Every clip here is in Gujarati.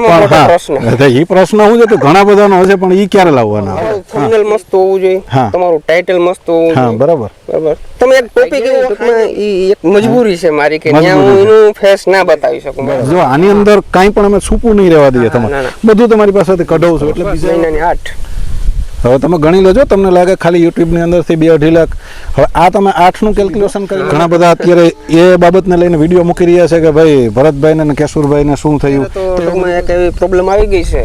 મોટામાં મોટો પ્રશ્ન. એ પ્રશ્ન શું છે તો ઘણા બધાનો હશે પણ ઈ ક્યારે લાવવાના? થંબનેલ મસ્ત હોવું જોઈએ. તમારું ટાઇટલ મસ્ત હોવું જોઈએ. બરાબર. બરાબર. તમે એક ટોપિક એવો એક મજબૂરી છે મારી કે ત્યાં હું એનું ફેસ ના બતાવી શકું. જો આની અંદર કાંઈ પણ અમે છૂપું નહીં રહેવા દઈએ તમારે. બધું તમારી પાસેથી કઢાવું છું એટલે બીજા મહિનાની આઠ. હવે તમે ગણી લેજો તમને લાગે ખાલી યુટ્યુબની અંદરથી બે અઢી લાખ. હવે આ તમે આઠનું કેલ્ક્યુલેશન કરી ઘણા બધા અત્યારે એ બાબતને લઈને વીડિયો મૂકી રહ્યા છે કે ભાઈ ભરતભાઈને ને કેશુરભાઈને શું થયું? તો એમાં એક એવી પ્રોબ્લેમ આવી ગઈ છે.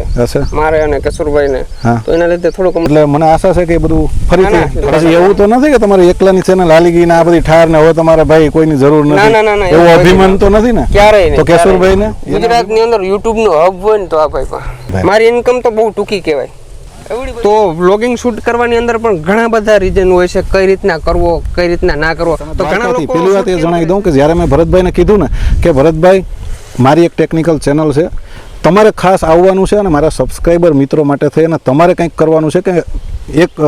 મારે અને કેશુરભાઈને. તો એના લીધે થોડુંક એટલે મને આશા છે કે એ બધું ફરીથી. પછી એવું તો નથી કે તમારી એકલાની ચેનલ હાલી ગઈ ને આ બધી ઠાર ને હવે તમારે ભાઈ કોઈની જરૂર નથી. એવું અભિમાન તો નથી ને? ક્યારેય તો કેશુરભાઈને? ગુજરાતની અંદર યુટ્યુબ નો હબ હોય ને તો આ ભાઈ. મારી ઇન્કમ તો બહુ ટૂંકી કહેવાય. તો વ્લોગિંગ શૂટ કરવાની અંદર પણ ઘણા બધા રીઝન હોય છે કઈ રીતના કરવો કઈ રીતના ના કરવો. તો ઘણા લોકો પેલી વાત એ જણાવી દઉં કે જ્યારે મેં ભરતભાઈને કીધું ને કે ભરતભાઈ મારી એક ટેકનિકલ ચેનલ છે. તમારે ખાસ આવવાનું છે અને મારા સબસ્ક્રાઈબર મિત્રો માટે થઈને તમારે કંઈક કરવાનું છે કે એક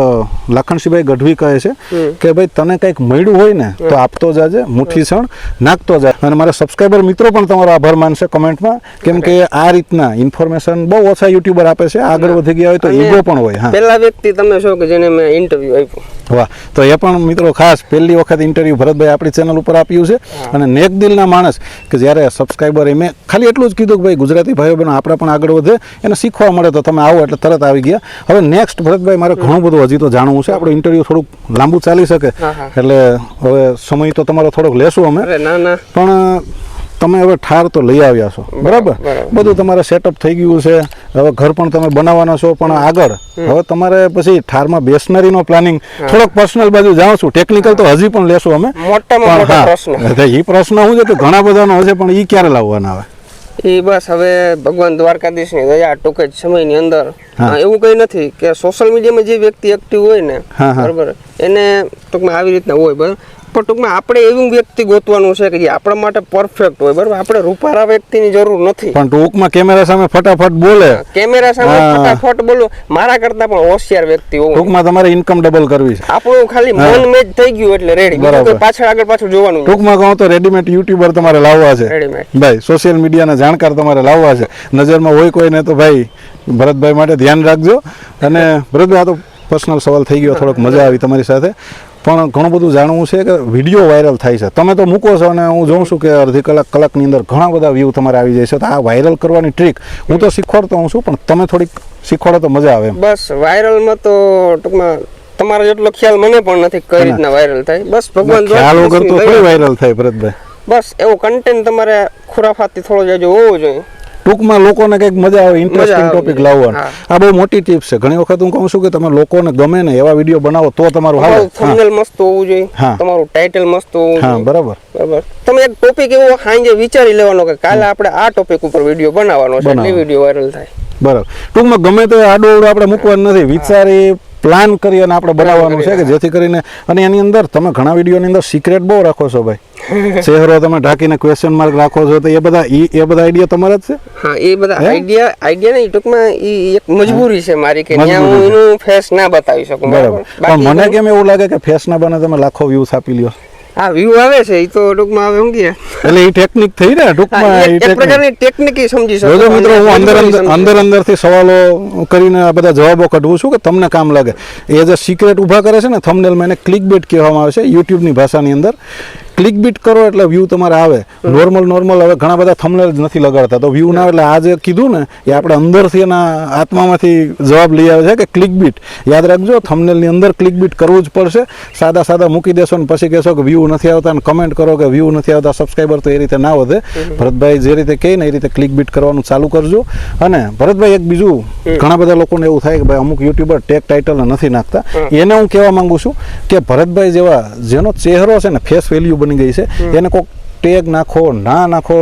લાખણસિંહભાઈ ગઢવી કહે છે કે ભાઈ તને કંઈક મળ્યું હોય ને તો આપતો જાજે મુઠ્ઠી સણ નાખતો જાય અને મારા સબસ્ક્રાઈબર મિત્રો પણ તમારો આભાર માનશે કમેન્ટમાં કેમ કે આ રીતના ઇન્ફોર્મેશન બહુ ઓછા યુટ્યુબર આપે છે આગળ વધી ગયા હોય તો એગો પણ હોય હા. પહેલા વ્યક્તિ તમે છો કે જેને મેં ઇન્ટરવ્યુ આપ્યું? વાહ. તો એ પણ મિત્રો ખાસ પહેલી વખત ઇન્ટરવ્યૂ ભરતભાઈ આપણી ચેનલ ઉપર આપ્યું છે. અને નેક દિલના માણસ કે જ્યારે સબસ્ક્રાઈબર એ મેં ખાલી એટલું જ કીધું કે ભાઈ ગુજરાતી ભાઈઓ બહેનો આપણે પણ આગળ વધે એને શીખવા મળે તો તમે આવો એટલે તરત આવી ગયા. હવે નેક્સ્ટ ભરતભાઈ મારે ઘણું બધું હજી તો જાણવું છે. આપણું ઇન્ટરવ્યૂ થોડુંક લાંબુ ચાલી શકે. એટલે હવે સમય તો તમારો થોડોક લેશું અમે. પણ તમે હવે ઠાર તો લઈ આવ્યા છો. બરાબર. બધું તમારે સેટઅપ થઈ ગયું છે. હવે ઘર પણ તમે બનાવવાના છો પણ આગળ હવે તમારે પછી ઠારમાં બેસનરીનો પ્લાનિંગ થોડોક પર્સનલ બાજુ જાઉં છું. ટેકનિકલ તો હજી પણ લેશું અમે. પણ પ્રશ્ન. હા એ પ્રશ્ન શું છે તો ઘણા બધાનો હશે પણ એ ક્યારે લાવવાના આવે? એ બસ હવે ભગવાન દ્વારકાધીશની દયા ટૂંક જ સમયની અંદર. હા. એવું કંઈ નથી કે સોશિયલ મીડિયામાં જે વ્યક્તિ એક્ટિવ હોય ને હા, હા. બરાબર? એને ટૂંકમાં આવી રીતના હોય બરાબર? પણ ટૂંકમાં આપણે એવું વ્યક્તિ ગોતવાનું છે કે જે આપણા માટે પરફેક્ટ હોય બરાબર? આપણે રૂપારા વ્યક્તિની જરૂર નથી. પણ ટૂંકમાં કેમેરા સામે ફટાફટ બોલે. કેમેરા સામે ફટાફટ બોલો. મારા કરતા પણ હોશિયાર વ્યક્તિ હોવું ટૂંકમાં તમારે ઇન્કમ ડબલ કરવી છે. આપણું ખાલી મન મેચ થઈ ગયું એટલે રેડી બરાબર. પાછળ આગળ પાછળ જોવાનું ટૂંકમાં કહું તો રેડીમેડ યુટ્યુબર તમારે લાવવા છે. રેડીમેડ ભાઈ સોશિયલ મીડિયાના જાણકાર તમારે લાવવા છે. નજરમાં હોય કોઈને તો ભાઈ ભરતભાઈ માટે ધ્યાન રાખજો. અને ભરતભાઈ આ તો પર્સનલ સવાલ થઈ ગયો. થોડોક મજા આવી તમારી સાથે. પણ ઘણું બધું જાણવું છે કે વીડિયો વાયરલ થાય છે. તમે તો મૂકો છો અને હું જોઉં છું કે અડધી કલાક કલાકની અંદર ઘણા બધા વ્યૂ તમારે આવી જાય છે. તો આ વાયરલ કરવાની ટ્રીક હું તો શીખવાડતો હું છું પણ તમે થોડીક શીખવાડો તો મજા આવે બસ વાયરલમાં તો ટૂંકમાં તમારો જેટલો ખ્યાલ મને પણ નથી કઈ રીતના વાયરલ થાય. બસ ભગવાન ખ્યાલ વગર તો થોડી વાયરલ થાય ભરતભાઈ. બસ એવો કન્ટેન્ટ તમારે ખુરાફાતથી થોડો જાજો હોવો જોઈએ. ટૂંકમાં લોકોને કંઈક મજા આવે ઇન્ટરેસ્ટિંગ ટોપિક લાવવાનો. આ બહુ મોટી ટિપ્સ છે. ઘણી વખત હું કહું છું કે તમે લોકોને ગમે ને એવા વીડિયો બનાવો તો તમારું હાલ. થંબનેલ મસ્ત હોવું જોઈએ. તમારું ટાઇટલ મસ્ત હોવું હા બરાબર. બરાબર. તમે એક ટોપિક એવો સાંજે વિચારી લેવાનો કે કાલે આપણે આ ટોપિક ઉપર વીડિયો બનાવવાનો છે. એટલે વીડિયો વાયરલ થાય. બરાબર. ટૂંકમાં ગમે તે આડો આપણે મૂકવાનું નથી. વિચારી પ્લાન કરી અને આપણે બનાવવાનું છે કે જેથી કરીને અને એની અંદર તમે ઘણા વિડીયોની અંદર સિક્રેટ બહુ રાખો છો ભાઈ. ચહેરો તમે ઢાંકીને ક્વેશ્ચન માર્ક રાખો છો તો એ બધા એ એ બધા આઈડિયા તમારા જ છે? હા એ બધા આઈડિયા આઈડિયા નહીં ટૂંકમાં એ એક મજબૂરી છે મારી કે ત્યાં હું એનું ફેસ ના બતાવી શકું બરાબર? બરાબર. પણ મને કેમ એવું લાગે કે ફેસ ના બને તમે લાખો વ્યૂઝ આપી લ્યો? હા વ્યૂ આવે છે એ તો ટૂંકમાં આવે સમજીએ એટલે એ ટેકનિક થઈ ને ટૂંકમાં એક- પ્રકારની ટેકનિક સમજી શકો મિત્રો હું અંદર અંદર અંદર અંદરથી સવાલો કરીને આ બધા જવાબો કઢવું છું કે તમને કામ લાગે. એ જે સિક્રેટ ઊભા કરે છે ને થંબનેલમાં એને ક્લિક બેટ કહેવામાં આવે છે યુટ્યુબની ભાષાની અંદર. ક્લિક બીટ કરો એટલે વ્યૂ તમારે આવે. નોર્મલ નોર્મલ હવે ઘણા બધા થંબનેલ જ નથી લગાડતા. તો વ્યૂ ના આવે એટલે આ જે કીધું ને એ આપણે અંદરથી એના આત્મામાંથી જવાબ લઈ આવે છે કે ક્લિક બીટ યાદ રાખજો થમનેલની અંદર ક્લિક બીટ કરવું જ પડશે. સાદા સાદા મૂકી દેશો ને પછી કહેશો કે વ્યૂ નથી આવતા અને કમેન્ટ કરો કે વ્યૂ નથી આવતા સબસ્ક્રાઈબર તો એ રીતે ના વધે. ભરતભાઈ જે રીતે કહે ને એ રીતે ક્લિક બીટ કરવાનું ચાલુ કરજો. અને ભરતભાઈ એક બીજું ઘણા બધા લોકોને એવું થાય કે ભાઈ અમુક યુટ્યુબર ટેક ટાઇટલ નથી નાખતા. એને હું કહેવા માંગુ છું કે ભરતભાઈ જેવા જેનો ચહેરો છે ને ફેસ વેલ્યુ બની ગઈ છે. એને કોઈક ટેગ નાખો ના નાખો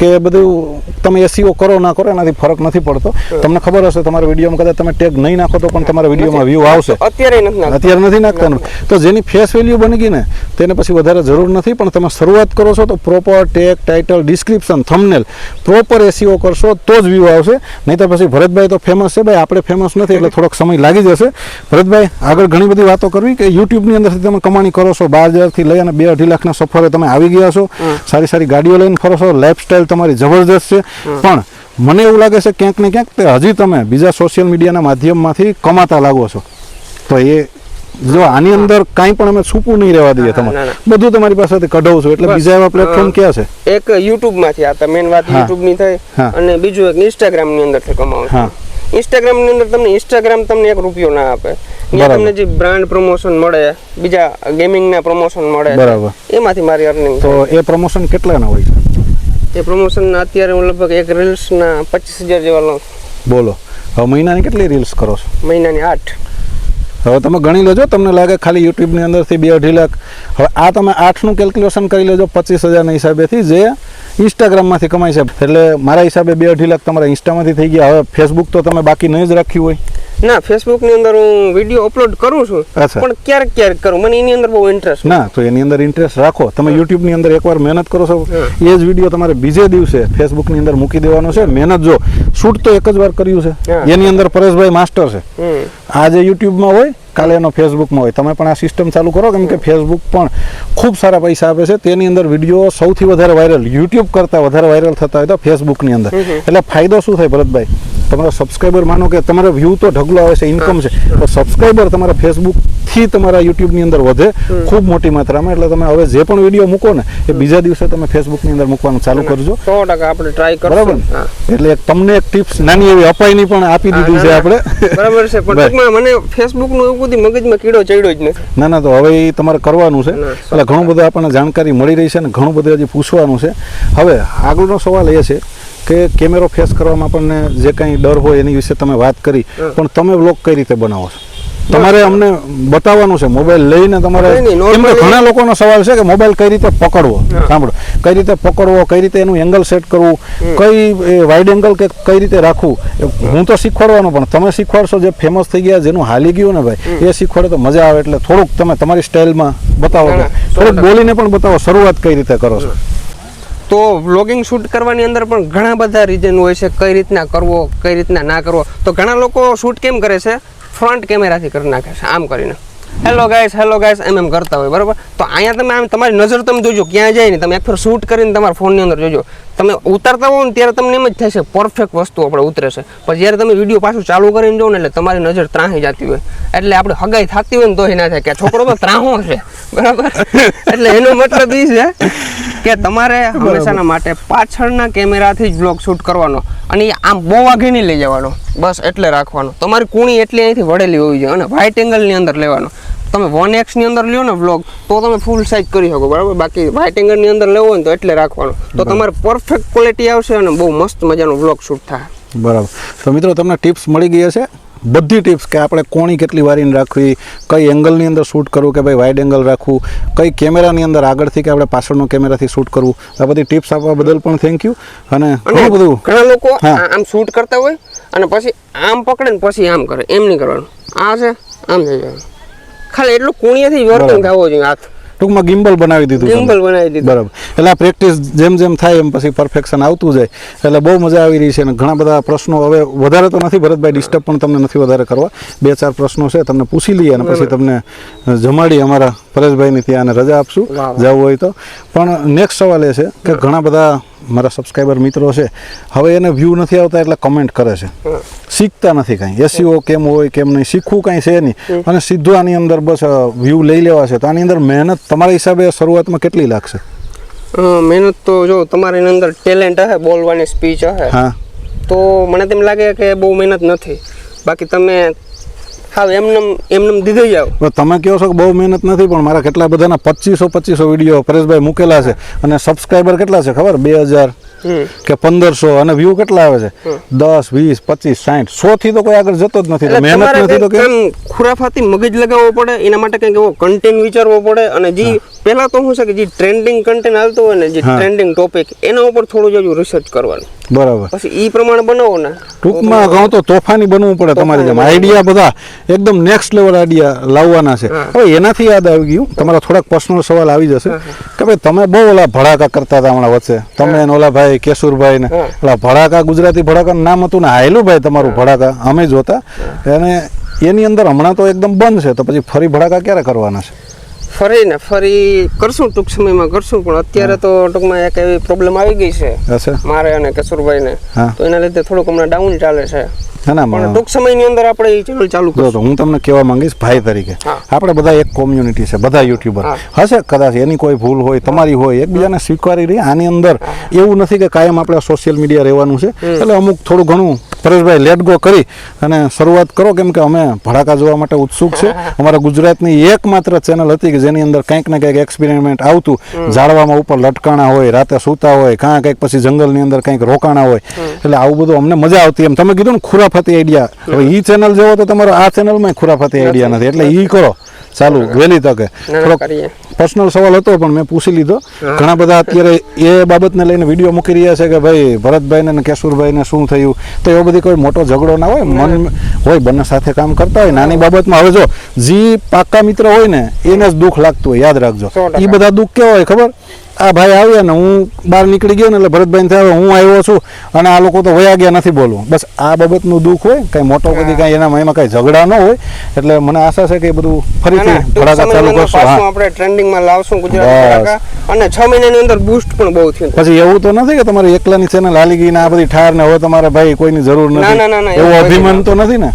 કે બધું તમે એસીઓ કરો ના કરો એનાથી ફરક નથી પડતો. તમને ખબર હશે તમારા વિડીયોમાં કદાચ તમે ટેગ નહીં નાખો તો પણ તમારા વિડીયોમાં વ્યૂ આવશે. અત્યારે અત્યારે નથી નાખતા. તો જેની ફેસ વેલ્યુ બની ગઈ ને તેને પછી વધારે જરૂર નથી પણ તમે શરૂઆત કરો છો તો proper tag title description thumbnail proper SEO કરશો તો જ વ્યૂ આવશે. નહીં તો પછી ભરતભાઈ તો ફેમસ છે ભાઈ આપણે ફેમસ નથી એટલે થોડોક સમય લાગી જશે. ભરતભાઈ આગળ ઘણી બધી વાતો કરવી કે યુટ્યુબની અંદરથી તમે કમાણી કરો છો બાર હજારથી લઈ અને બે અઢી લાખના સફરે તમે આવી ગયા છો. સારી સારી ગાડીઓ લઈને ફરો છો લાઈફસ્ટાઈલ તમારી જબરજસ્ત છે. પણ મને એવું લાગે છે ક્યાંક ને ક્યાંક તે હજી તમે બીજા સોશિયલ મીડિયાના માધ્યમમાંથી કમાતા લાગો છો. તો એ જો આની અંદર કાંઈ પણ અમે છૂપું નહીં રહેવા દઈએ તમારે. બધું તમારી પાસેથી કઢાવું છું એટલે બીજા એવા પ્લેટફોર્મ. ક્યાં છે? એક યુટ્યુબમાંથી આ મેન વાત યુટ્યુબની થઈ અને બીજું એક ઇન્સ્ટાગ્રામની અંદરથી કમાવું. ઇન્સ્ટાગ્રામની અંદર તમને ઇન્સ્ટાગ્રામ તમને એક રૂપિયો ના આપે. બરાબર. તમને જે બ્રાન્ડ પ્રમોશન મળે બીજા ગેમિંગ ના પ્રમોશન મળે બરાબર. એમાંથી મારી અર્નિંગ તો એ પ્રમોશન કેટલાના હોય? છે એ પ્રમોશન અત્યારે હું લગભગ એક રીલ્સ ના પચીસ હજાર જેવા લઉં બોલો. હવે મહિનાની કેટલી રીલ્સ કરો છો? મહિનાની આઠ. હવે તમે ગણી લેજો તમને લાગે ખાલી યુટ્યુબની અંદરથી બે અઢી લાખ. હવે આ તમે આઠનું કેલ્ક્યુલેશન કરી લેજો પચીસ હજારના હિસાબેથી જે ઇન્સ્ટાગ્રામમાંથી કમાઈ છે. એટલે મારા હિસાબે બે અઢી લાખ તમારા ઇન્સ્ટામાંથી થઈ ગયા. હવે ફેસબુક તો તમે બાકી નહીં જ રાખ્યું હોય. ના ફેસબુકની અંદર હું વીડિયો અપલોડ કરું છું પણ ક્યારેક ક્યારેક કરું. મને એની અંદર બહુ ઇન્ટરેસ્ટ ના તો એની અંદર ઇન્ટરેસ્ટ રાખો. તમે યુટ્યુબની અંદર એકવાર મહેનત કરો છો એ જ વીડિયો તમારે બીજે દિવસે ફેસબુકની અંદર મૂકી દેવાનો છે. મહેનત જો શૂટ તો એક જ વાર કર્યું છે. એની અંદર પરેશભાઈ માસ્ટર છે. આજે યુટ્યુબમાં હોય કાલે એનો ફેસબુકમાં હોય. તમે પણ આ સિસ્ટમ ચાલુ કરો કેમ કે ફેસબુક પણ ખૂબ સારા પૈસા આપે છે. તેની અંદર વીડિયો સૌથી વધારે વાયરલ યુટ્યુબ કરતાં વધારે વાયરલ થતા હોય તો ફેસબુકની અંદર. એટલે ફાયદો શું થાય ભરતભાઈ? તમારો સબસ્ક્રાઈબર માનો કે તમારે વ્યૂ તો ઢગલો આવે છે ઇન્કમ છે. તો સબસ્ક્રાઈબર તમારા ફેસબુકથી તમારા યુટ્યુબની અંદર વધે ખૂબ મોટી માત્રામાં. એટલે તમે હવે જે પણ વીડિયો મૂકો ને એ બીજા દિવસે તમે ફેસબુકની અંદર મૂકવાનું ચાલુ કરજો. સો ટકા આપણે ટ્રાય બરાબર ને? એટલે એક તમને એક ટિપ્સ નાની એવી અપાયની પણ આપી દીધી છે આપણે. બરાબર છે પણ ટૂંકમાં મને ફેસબુકનું એવું બધી મગજમાં કીડો ચડ્યો જ નથી. ના ના તો હવે એ તમારે કરવાનું છે. એટલે ઘણું બધું આપણને જાણકારી મળી રહી છે અને ઘણું બધું હજી પૂછવાનું છે. હવે આગળનો સવાલ એ છે કે કેમેરો ફેસ કરવામાં આપણને જે કાંઈ ડર હોય એની વિશે તમે વાત કરી. પણ તમે વ્લોગ કઈ રીતે બનાવો છો? તમારે અમને બતાવવાનું છે મોબાઈલ લઈને તમારે કેમ કે ઘણા લોકોનો સવાલ છે કે મોબાઈલ કઈ રીતે પકડવો? સાંભળો કઈ રીતે પકડવો કઈ રીતે એનું એંગલ સેટ કરવું કઈ વાઇડ એંગલ કે કઈ રીતે રાખવું હું તો શીખવાડવાનો પણ તમે શીખવાડશો જે ફેમસ થઈ ગયા જેનું હાલી ગયું ને ભાઈ એ શીખવાડે તો મજા આવે એટલે થોડુંક તમે તમારી સ્ટાઇલમાં બતાવો થોડુંક. બોલીને પણ બતાવો શરૂઆત કઈ રીતે કરો છો? તો વ્લોગિંગ શૂટ કરવાની અંદર પણ ઘણા બધા રીઝન હોય છે, કઈ રીતના કરવો, કઈ રીતના ના કરવો. તો ઘણા લોકો શૂટ કેમ કરે છે? ફ્રન્ટ કેમેરાથી કરી નાખે છે, આમ કરીને. હેલો ગાઈસ હેલો ગાઈસ એમ એમ કરતા હોય બરાબર? તો અહીંયા તમે આમ તમારી નજર તમે જોજો ક્યાં જાય ને તમે એક ફેર શૂટ કરીને તમારા ફોનની અંદર જોજો. તમે ઉતારતા હોવ ને ત્યારે તમને એમ જ થાય છે પરફેક્ટ વસ્તુ આપણે ઉતરે છે. પણ જ્યારે તમે વીડિયો પાછું ચાલુ કરીને જોવો ને એટલે તમારી નજર ત્રાહી જતી હોય. એટલે આપણે હગાઈ થતી હોય ને તોય ના થાય કે છોકરો તો ત્રાહો છે બરાબર? એટલે એનો મતલબ એ છે કે તમારે હંમેશાના માટે પાછળના કેમેરાથી જ બ્લોગ શૂટ કરવાનો અને એ આમ બહુ નહીં લઈ જવાનો. બસ એટલે રાખવાનો. તમારી કુણી એટલી અહીંથી વળેલી હોવી જોઈએ અને વ્હાઇટ એંગલની અંદર લેવાનો. તમે વન એક્સની અંદર લ્યો ને વ્લોગ તો તમે ફૂલ સાઇઝ કરી શકો બરાબર? બાકી વ્હાઇટ એંગલની અંદર લેવો હોય ને તો એટલે રાખવાનો. તો તમારે પરફેક્ટ ક્વોલિટી આવશે અને બહુ મસ્ત મજાનો વ્લોગ શૂટ થાય. બરાબર. તો મિત્રો તમને ટિપ્સ મળી ગઈ હશે બધી ટિપ્સ કે આપણે કોણી કેટલી વારીને રાખવી કઈ એંગલની અંદર શૂટ કરવું કે ભાઈ વાઇડ એંગલ રાખવું કઈ કેમેરાની અંદર આગળથી કે આપણે પાછળનો કેમેરાથી શૂટ કરવું આ બધી ટિપ્સ આપવા બદલ પણ થેન્ક યુ અને અને ઘણું બધું ઘણા લોકો આમ શૂટ કરતા હોય અને પછી આમ પકડે ને પછી આમ કરે એમ નહીં કરવાનું. આ છે આમ થઈ જવાનું. ખાલી એટલું કુણિયાથી વર્તન. થવો જોઈએ. હાથ ટૂંકમાં ગિમ્બલ બનાવી દીધું ગિમ્બલ બનાવી દીધું. બરાબર. એટલે આ પ્રેક્ટિસ જેમ જેમ થાય એમ પછી પરફેક્શન આવતું જાય. એટલે બહુ મજા આવી રહી છે અને ઘણા બધા પ્રશ્નો હવે વધારે તો નથી ભરતભાઈ ડિસ્ટર્બ પણ તમને નથી વધારે કરવા. બે ચાર પ્રશ્નો છે તમને પૂછી લઈએ અને પછી તમને જમાડી અમારા પરેશભાઈની ત્યાં રજા આપશું. જવું હોય તો. પણ નેક્સ્ટ સવાલ એ છે કે ઘણા બધા મારા સબસ્ક્રાઈબર મિત્રો છે હવે એને વ્યૂ નથી આવતા એટલે કમેન્ટ કરે છે. શીખતા નથી કાંઈ. એસીઓ કેમ હોય કેમ નહીં શીખવું કાંઈ છે નહીં. અને સીધું આની અંદર બસ વ્યૂ લઈ લેવા છે. તો આની અંદર મહેનત તમારા હિસાબે શરૂઆતમાં કેટલી લાગશે? મહેનત તો જો તમારી અંદર ટેલેન્ટ હશે બોલવાની સ્પીચ હશે હા. તો મને તેમ લાગે કે બહુ મહેનત નથી. બાકી તમે હાવ એમનેમ એમનેમ દીધી જાવ તમે કહો છો કે બહુ મહેનત નથી પણ મારા કેટલા બધાના પચીસો પચીસો વીડિયો પરેશભાઈ મૂકેલા છે અને સબસ્ક્રાઈબર કેટલા છે ખબર? બે હજાર કે પંદરસો અને વ્યૂ કેટલા આવે છે? દસ વીસ પચીસ સાઠ સો થી તો કોઈ આગળ જતો જ નથી. મહેનત નથી તો કેમ ખુરાફાતી મગજ લગાવવો પડે એના માટે કંઈક એવો કન્ટેન્ટ વિચારવો પડે અને જે પહેલાં તો શું છે કે જે ટ્રેન્ડિંગ કન્ટેન્ટ હાલતો હોય ને જે ટ્રેન્ડિંગ ટોપિક એના ઉપર થોડું જ રિસર્ચ કરવાનું. બરાબર. પછી એ પ્રમાણે બનાવો ને. ટૂંકમાં કહું તો તોફાની બનવું પડે તમારી જેમ. આઈડિયા બધા એકદમ નેક્સ્ટ લેવલ આઈડિયા લાવવાના છે. હવે એનાથી યાદ આવી ગયું. તમારા થોડાક પર્સનલ સવાલ આવી જશે. કે ભાઈ તમે બહુ ઓલા ભડાકા કરતા હતા હમણાં વચ્ચે. તમે ને ઓલા ભાઈ કેશુરભાઈ ને ઓલા ભડાકા ગુજરાતી ભડાકા નામ હતું ને હાયલું ભાઈ તમારું ભડાકા અમે જોતા. અને એની અંદર હમણાં તો એકદમ બંધ છે. તો પછી ફરી ભડાકા ક્યારે કરવાના છે? ફરી ને ફરી કરશું ટૂંક સમયમાં કરશું પણ અત્યારે તો ટૂંકમાં એક એવી પ્રોબ્લેમ આવી ગઈ છે. મારે અને કિશોરભાઈને. હા. તો એના લીધે થોડુંક હમણાં ડાઉન ચાલે છે. ના ના પણ ટૂંક સમયની અંદર આપણે એ ચેનલ ચાલુ કરો તો હું તમને કહેવા માંગીશ ભાઈ તરીકે. આપણે બધા એક કોમ્યુનિટી છે બધા યુટ્યુબર હશે કદાચ એની કોઈ ભૂલ હોય તમારી હોય એકબીજાને સ્વીકારી રહી આની અંદર એવું નથી કે કાયમ આપણે સોશિયલ મીડિયા રહેવાનું છે. એટલે અમુક થોડું ઘણું પરેશભાઈ લેટ ગો કરી અને શરૂઆત કરો કેમ કે અમે ભડાકા જોવા માટે ઉત્સુક છે. અમારા ગુજરાતની એકમાત્ર ચેનલ હતી કે જેની અંદર કંઈક ને કંઈક એક્સપેરિમેન્ટ આવતું. ઝાડવામાં ઉપર લટકાણા હોય રાતે સૂતા હોય કાં કંઈક પછી જંગલની અંદર કંઈક રોકાણા હોય. એટલે આવું બધું અમને મજા આવતી. એમ તમે કીધું ને ખુરાફાતી આઈડિયા હવે એ ચેનલ જેવો તો તમારો આ ચેનલમાં ખુરાફાતી આઈડિયા નથી. એટલે એ કરો. ચાલુ વહેલી તકે. ના, ના. પર્સનલ સવાલ હતો પણ મેં પૂછી લીધો. ઘણા બધા અત્યારે એ બાબતને લઈને વીડિયો મૂકી રહ્યા છે કે ભાઈ ભરતભાઈને ને કેશુરભાઈને શું થયું? તો એવો બધી કોઈ મોટો ઝઘડો ના હોય મન હોય બંને સાથે કામ કરતા હોય. નાની બાબતમાં હવે જો જી પાક્કા મિત્ર હોય ને એને જ દુઃખ લાગતું હોય યાદ રાખજો. એ બધા દુઃખ કેવા હોય ખબર? આ ભાઈ આવ્યા ને હું બહાર નીકળી ગયો ને એટલે ભરતભાઈ થયા હું આવ્યો છું અને આ લોકો તો વયા ગયા નથી બોલવું. બસ આ બાબતનું દુઃખ હોય કંઈ મોટો બધી કાંઈ એના એમાં કઈ ઝઘડા ન હોય એટલે મને આશા છે કે એ બધું ફરીથી ભડાકા ચાલુ કરશું. હા. આપણે ટ્રેન્ડિંગમાં લાવશું ગુજરાત અને છ મહિનાની અંદર બૂસ્ટ પણ બહુ થયું પછી એવું તો નથી કે તમારી એકલાની ચેનલ હાલી ગઈ ને આ બધી ઠાર ને હવે તમારે ભાઈ કોઈની જરૂર નથી. એવો અભિમાન તો નથી ને?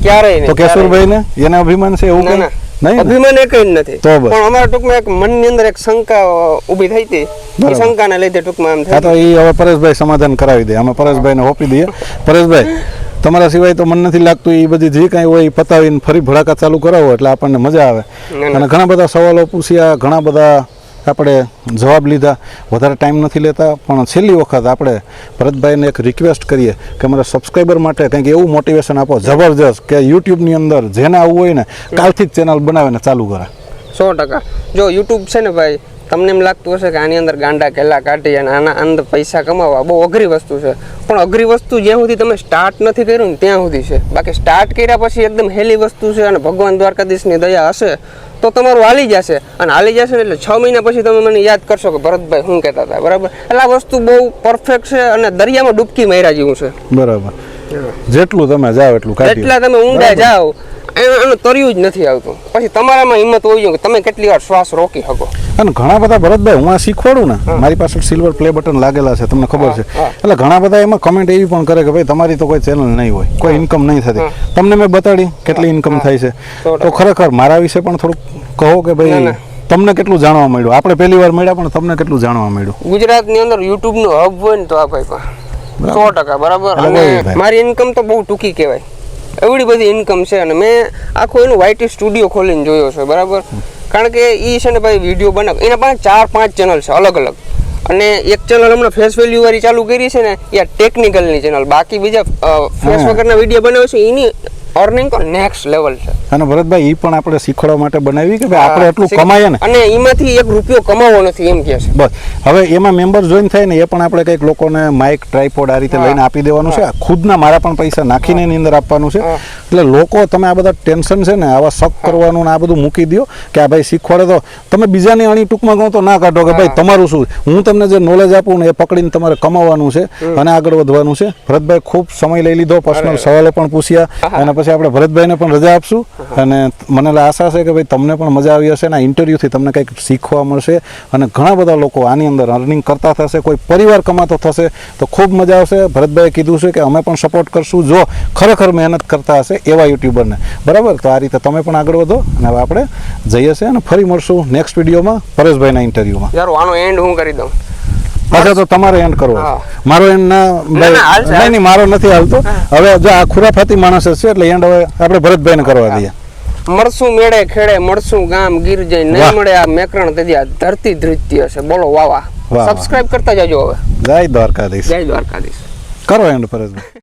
તો કેશોરભાઈ ને એને અભિમાન છે એવું ને? અભિમાન એક નથી. પણ અમારા ટૂંકમાં એક મનની અંદર એક શંકા ઊભી ઊભી થઈ હતી. એ. શંકાને લીધે ટૂંકમાં એમ થાય તો એ હવે પરેશભાઈ સમાધાન કરાવી દે. અમે પરેશભાઈને હોપી દઈએ. પરેશભાઈ તમારા સિવાય તો મને નથી લાગતું એ બધી જે કાંઈ હોય એ પતાવીને ફરી ભડાકા ચાલુ કરાવો એટલે આપણને મજા આવે. અને ઘણા બધા સવાલો પૂછ્યા ઘણા બધા આપણે જવાબ લીધા. વધારે ટાઈમ નથી લેતા, પણ છેલ્લી વખત આપણે ભરતભાઈને એક રિક્વેસ્ટ કરીએ કે અમારા સબસ્ક્રાઈબર માટે કંઈક એવું મોટિવેશન આપો, જબરજસ્ત, કે યુટ્યુબની અંદર જેને આવવું હોય ને, કાલથી જ ચેનલ બનાવીને ચાલુ કરે. સો ટકા. જો યુટ્યુબ છે ને ભાઈ, તમને એમ લાગતું હશે કે આની અંદર ગાંડા કેલા કાઢી અને આના અંદર પૈસા કમાવા બહુ અઘરી વસ્તુ છે. પણ અઘરી વસ્તુ જ્યાં સુધી તમે સ્ટાર્ટ નથી કર્યું ને ત્યાં સુધી છે. બાકી સ્ટાર્ટ કર્યા પછી એકદમ હેલી વસ્તુ છે અને ભગવાન દ્વારકાધીશની દયા હશે. તો તમારું હાલી જશે. અને હાલી જશે એટલે છ મહિના પછી તમે મને યાદ કરશો કે ભરતભાઈ શું કહેતા હતા. બરાબર? એટલે આ વસ્તુ બહુ પરફેક્ટ છે અને દરિયામાં ડૂબકી માર્યા જેવું છે. બરાબર. જેટલું તમે જાઓ એટલું એટલા તમે ઊંડા જાઓ એનું તર્યું જ નથી આવતું. પછી તમારામાં હિંમત હોવી જોઈએ કે તમે કેટલી વાર શ્વાસ રોકી શકો. અને ઘણા બધા ભરતભાઈ હું આ શીખવાડું ને મારી પાસે સિલ્વર પ્લે બટન લાગેલા છે તમને ખબર છે. એટલે ઘણા બધા એમાં કમેન્ટ એવી પણ કરે કે ભાઈ તમારી તો કોઈ ચેનલ નહીં હોય કોઈ ઇન્કમ નહીં થતી. તમને મેં બતાડી કેટલી ઇન્કમ થાય છે. તો ખરેખર મારા વિશે પણ થોડુંક કહો કે ભાઈ. તમને કેટલું જાણવા મળ્યું? આપણે પહેલી વાર મળ્યા પણ તમને કેટલું જાણવા મળ્યું? ગુજરાતની અંદર યુટ્યુબનો હબ હોય ને તો આ ભાઈ સો ટકા બરાબર? અને મારી ઇન્કમ તો બહુ ટૂંકી કહેવાય. એવડી બધી ઇન્કમ છે અને મેં આખો એનું વાઈટી સ્ટુડિયો ખોલીને જોયો છે બરાબર? કારણ કે એ છે ને ભાઈ વીડિયો બનાવ એના પાસે ચાર પાંચ ચેનલ છે અલગ અલગ. અને એક ચેનલ હમણાં ફેસ વેલ્યુ વાળી ચાલુ કરી છે ને એ ટેકનિકલની ચેનલ બાકી બીજા ફેસ વગરના વીડિયો બનાવે છે એની અર્નિંગ તો નેક્સ્ટ લેવલ છે. અને ભરતભાઈ એ પણ આપણે શીખવાડવા માટે બનાવી કે ભાઈ આપણે એટલું કમાઈએ ને? અને એમાંથી એક રૂપિયો કમાવો નથી એમ કહે છે. બસ. હવે એમાં મેમ્બર જોઈન થાય ને એ પણ આપણે કંઈક લોકોને માઇક ટ્રાયપોડ આ રીતે લઈને આપી દેવાનું છે. ખુદના મારા પણ પૈસા નાખીને એની અંદર આપવાનું છે. એટલે લોકો તમે આ બધા ટેન્શન છે ને આવા શક કરવાનું ને આ બધું મૂકી દો કે આ ભાઈ શીખવાડે તો તમે બીજાની અણી ટૂંકમાં કહો તો ના કાઢો કે ભાઈ તમારું શું? હું તમને જે નોલેજ આપું ને એ પકડીને તમારે કમાવાનું છે અને આગળ વધવાનું છે. ભરતભાઈ ખૂબ સમય લઈ લીધો પર્સનલ સવાલો પણ પૂછ્યા અને પછી આપણે ભરતભાઈને પણ રજા આપશું. અને મને આશા છે કે ભાઈ તમને પણ મજા આવી હશે અને આ ઇન્ટરવ્યૂથી તમને કંઈક શીખવા મળશે અને ઘણા બધા લોકો આની અંદર અર્નિંગ કરતા થશે, કોઈ પરિવાર કમાતો થશે, તો ખૂબ મજા આવશે. ભરતભાઈએ કીધું છે કે અમે પણ સપોર્ટ કરશું જો ખરેખર મહેનત કરતા હશે એવા યુટ્યુબરને બરાબર? તો આ રીતે તમે પણ આગળ વધો અને હવે આપણે જઈએ છીએ અને ફરી મળશું નેક્સ્ટ વિડીયોમાં પરેશભાઈના ઇન્ટરવ્યૂમાં યાર, આનો એન્ડ હું કરી દઉં. પાછા તો તમારે એન્ડ કરવો મારો એન્ડ ના નહીં નહીં મારો નથી હાલતો. હવે જો આ ખુરાફાતી માણસ હશે છે એટલે એન્ડ હવે આપણે ભરતભાઈને કરવા દઈએ. મળશું મેળે ખેડે મળશું ગામ ગીર જઈ. નહીં મળે આ મેકરણ તજ્યા ધરતી ધૃત્ય છે. બોલો વાવા વાહ. સબસ્ક્રાઇબ કરતા જાજો હવે. જય દ્વારકાધીશ. જય દ્વારકાધીશ. કરો એન્ડ પરેશભાઈ